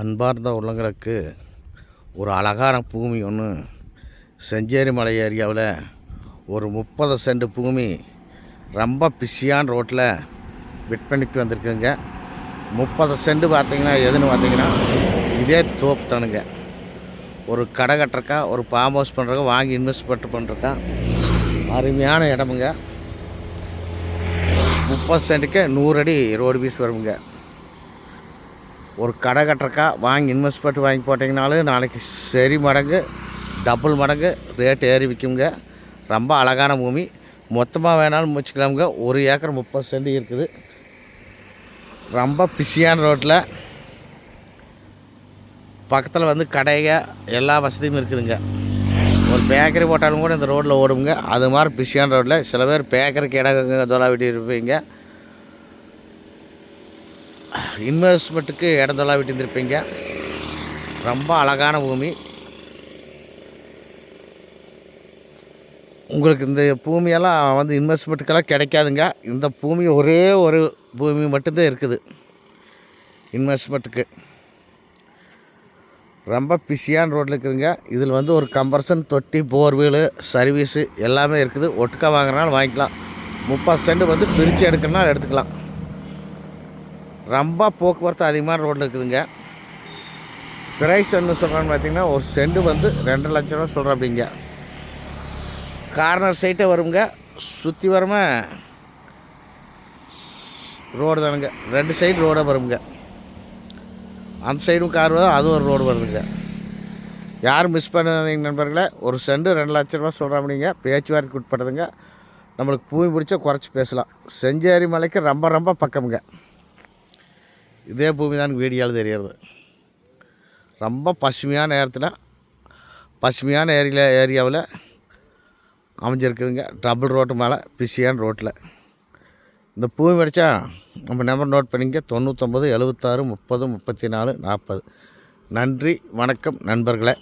அன்பார்ந்த உள்ளங்களுக்கு ஒரு அழகான பூமி ஒன்று செஞ்சேரி மலை ஏரியாவில் ஒரு முப்பது சென்ட் பூமி ரொம்ப பிஸியான ரோட்டில் விற்பனைக்கு வந்திருக்குங்க முப்பது சென்ட் பார்த்தீங்கன்னா எதுன்னு பார்த்தீங்கன்னா இதே தோப்பு தானுங்க. ஒரு கடை கட்டுறக்கா ஒரு ஃபார்ம் ஹவுஸ் பண்ணுறக்கா வாங்கி இன்வெஸ்ட்மெண்ட் பண்ணுறக்கா அருமையான இடமுங்க. முப்பது சென்ட்டுக்கு நூறு அடி ரோடு பீஸ் வருங்க. ஒரு கடை கட்டுறக்கா வாங்கி இன்வெஸ்ட்மெண்ட் வாங்கி போட்டிங்கனாலும் நாளைக்கு சரி மடங்கு டபுள் மடங்கு ரேட் ஏறி விற்குங்க ரொம்ப அழகான பூமி. மொத்தமாக வேணாலும் முடிச்சுக்கலாமுங்க ஒரு ஏக்கர் முப்பது சென்ட் இருக்குது. ரொம்ப பிஸியான ரோட்டில் பக்கத்தில் வந்து கடைங்க எல்லா வசதியும் இருக்குதுங்க. ஒரு பேக்கரி போட்டாலும் கூட இந்த ரோட்டில் ஓடுங்க. அது மாதிரி பிஸியான ரோட்டில் சில பேர் பேக்கரிக்கு இடம் தொலை விட்டு இருப்பீங்க இன்வெஸ்ட்மெண்ட்டுக்கு இடம் விட்டுருந்துருப்பீங்க. ரொம்ப அழகான பூமி. உங்களுக்கு இந்த பூமியெல்லாம் வந்து இன்வெஸ்ட்மெண்ட்டுக்கெல்லாம் கிடைக்காதுங்க. இந்த பூமி ஒரே ஒரு பூமி மட்டும்தான் இருக்குது. இன்வெஸ்ட்மெண்ட்டுக்கு. ரொம்ப பிஸியான ரோட்டில் இருக்குதுங்க. இதில் வந்து ஒரு கம்பர்சன் தொட்டி போர்வீலு சர்வீஸு எல்லாமே இருக்குது. ஒட்டுக்கா வாங்குறனால வாங்கிக்கலாம். முப்பது சென்ட் வந்து பிரித்து எடுக்கணும்னா எடுத்துக்கலாம். ரொம்ப போக்குவரத்து அதிகமான ரோட்டில் இருக்குதுங்க. ப்ரைஸ் என்ன சொல்கிறான்னு பார்த்தீங்கன்னா ஒரு செண்டு வந்து ரெண்டு லட்ச ரூபா சொல்கிறேன் அப்படிங்க கார்னர் சைட்டே வருங்க. சுற்றி வரமா ரோடு தானுங்க. ரெண்டு சைடு ரோடாக வருங்க. அந்த சைடும் கார் வரும் அதுவும் ஒரு ரோடு வருதுங்க. யாரும் மிஸ் பண்ணாதீங்க நண்பர்களே. ஒரு செண்டு ரெண்டு லட்ச ரூபா சொல்கிறோம் அப்படிங்க பேச்சுவார்த்தைக்கு உட்படுதுங்க நம்மளுக்கு பூமி பிடிச்சா குறைச்சி பேசலாம். செஞ்சேரி மலைக்கு ரொம்ப ரொம்ப பக்கமுங்க. இதே பூமி தான் வீடியோவில் தெரியறது. ரொம்ப பசுமையான நேரத்தில் பசுமையான ஏரியில் ஏரியாவில் அமைஞ்சிருக்குதுங்க. டபுள் ரோட்டு மேலே பிஸியான ரோட்டில் இந்த பூமி படித்தா நம்ம நம்பர் நோட் பண்ணிங்க. தொண்ணூற்றொம்பது எழுபத்தாறு முப்பது முப்பத்தி நாலு நாற்பது நன்றி வணக்கம் நண்பர்களே.